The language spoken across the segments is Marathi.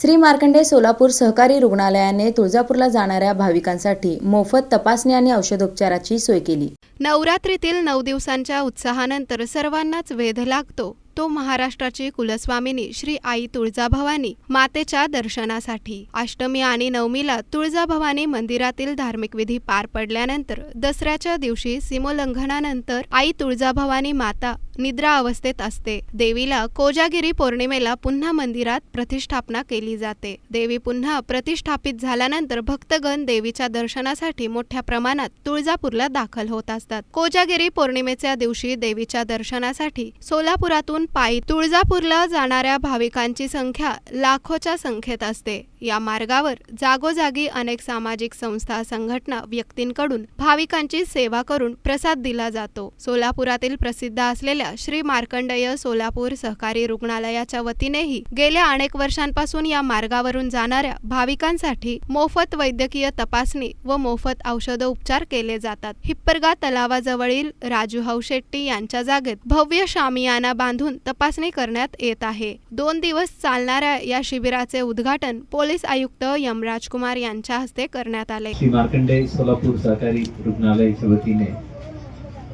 श्री मार्कंडे सोलापूर सहकारी रुग्णालयाने तुळजापूरला जाणाऱ्या भाविकांसाठी मोफत तपासणी आणि औषधोपचाराची सोय केली. नवरात्रीतील नऊ दिवसांच्या उत्साहानंतर सर्वांनाच वेध लागतो. तो महाराष्ट्राची कुलस्वामिनी श्री आई तुळजाभवानी मातेच्या दर्शनासाठी. अष्टमी आणि नवमीला तुळजाभवानी मंदिरातील धार्मिक विधी पार पडल्यानंतर दसऱ्याच्या दिवशी सीमोल्लंघनानंतर आई तुळजाभवानी माता निद्रा अवस्थेत असते. देवीला कोजागिरी पौर्णिमेला पुन्हा मंदिरात प्रतिष्ठापना केली जाते. देवी पुन्हा प्रतिष्ठापित झाल्यानंतर भक्तगण देवीच्या दर्शनासाठी मोठ्या प्रमाणात तुळजापूरला दाखल होत असतात. कोजागिरी पौर्णिमेच्या दिवशी देवीच्या दर्शनासाठी सोलापुरातून पायी तुळजापूरला जाणाऱ्या भाविकांची संख्या लाखोच्या संख्येत असते. या मार्गावर जागोजागी अनेक सामाजिक संस्था संघटना व्यक्तींकडून भाविकांची सेवा करून प्रसाद दिला जातो. सोलापुरातील प्रसिद्ध असलेल्या श्री मार्कंडेय सोलापूर सहकारी रुग्णालयाच्या वतीनेही गेल्या अनेक वर्षांपासून या मार्गावरून जाणाऱ्या भाविकांसाठी मोफत वैद्यकीय तपासणी व मोफत औषध उपचार केले जातात. हिप्परगा तलावाजवळील राजू हौशेट्टी यांच्या जागेत भव्य शामियाना बांधून मधून तपासणी करण्यात येत आहे. दोन दिवस चालणाऱ्या या शिबिराचे उद्घाटन पोलीस आयुक्त यमराज कुमार यांच्या हस्ते करण्यात आले. श्री मार्कंडे सोलापूर सहकारी रुग्णालयाच्या वतीने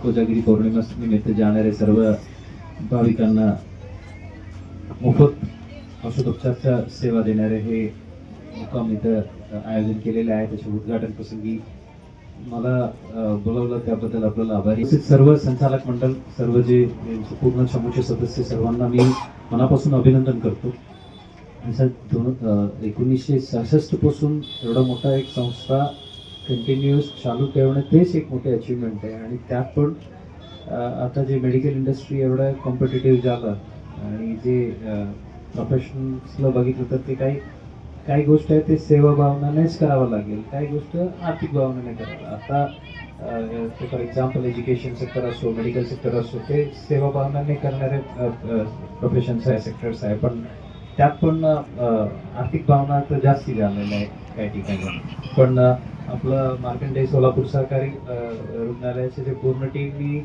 कोजागिरी पौर्णिमा निमित्त जाणाऱ्या सर्व भाविकांना मोफत औषधोपचारच्या सेवा देणारे हे मुक्काम इथं आयोजन केलेले आहे. त्याच्या उद्घाटन प्रसंगी मला बोलावलं त्याबद्दल आपल्याला आभारी सर्व संचालक मंडळ सर्व जे पूर्ण समूहचे सदस्य सर्वांना मी मनापासून अभिनंदन करतो. सर दोन एकोणीसशे सहासष्टपासून एवढा मोठा एक संस्था कंटिन्युअस चालू ठेवणं तेच एक मोठे अचिव्हमेंट आहे. आणि त्यात पण आता जे मेडिकल इंडस्ट्री एवढं कॉम्पिटेटिव्ह झालं आणि जे प्रोफेशनल्सला बघितलं तर ते काही काही गोष्ट आहे ते सेवा भावनानेच करावं लागेल. काही गोष्ट आर्थिक भावनाने करावं. आता फॉर एक्झाम्पल एज्युकेशन सेक्टर असो मेडिकल सेक्टर असो ते सेवा भावनाने करणारे प्रोफेशन्स आहे सेक्टर्स आहे. पण त्यात पण आर्थिक भावना तर जास्ती झालेल्या आहे काही ठिकाणी. पण आपलं मार्कंडे सोलापूर सहकारी रुग्णालयाचे जे पूर्ण टीमनी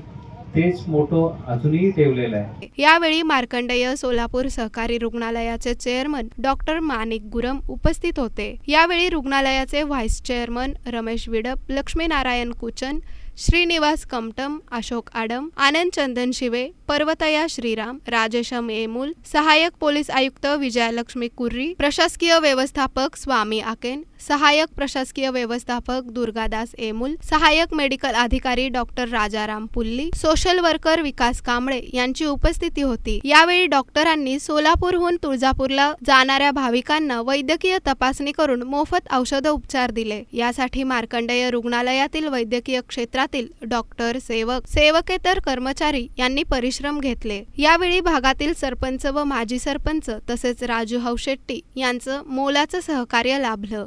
तेच मोठं अजूनही ठेवलेलं आहे. यावेळी मार्कंडेय सोलापूर सहकारी रुग्णालयाचे चेअरमन डॉक्टर मानिक गुरम उपस्थित होते. यावेळी रुग्णालयाचे व्हाईस चेअरमन रमेश विडप लक्ष्मीनारायण कुचन श्रीनिवास कमटम अशोक आडम आनंद चंदन शिवे पर्वतया श्रीराम राजेशम एमुल सहायक पोलीस आयुक्त विजयालक्ष्मी कुर्री प्रशासकीय व्यवस्थापक स्वामी आकेन सहाय्यक प्रशासकीय व्यवस्थापक दुर्गादास एमुल सहाय्यक मेडिकल अधिकारी doctor Rajaram Pulli social worker Vikas Kamble यांची उपस्थिती होती. यावेळी डॉक्टरांनी सोलापूरहून तुळजापूरला जाणाऱ्या भाविकांना वैद्यकीय तपासणी करून मोफत औषध उपचार दिले. यासाठी मार्कंडेय रुग्णालयातील वैद्यकीय क्षेत्रातील डॉक्टर सेवक सेवकेतर कर्मचारी यांनी परिश्रम घेतले. यावेळी भागातील सरपंच व माजी सरपंच तसेच राजू हौशेट्टी यांचं मोलाचं सहकार्य लाभलं.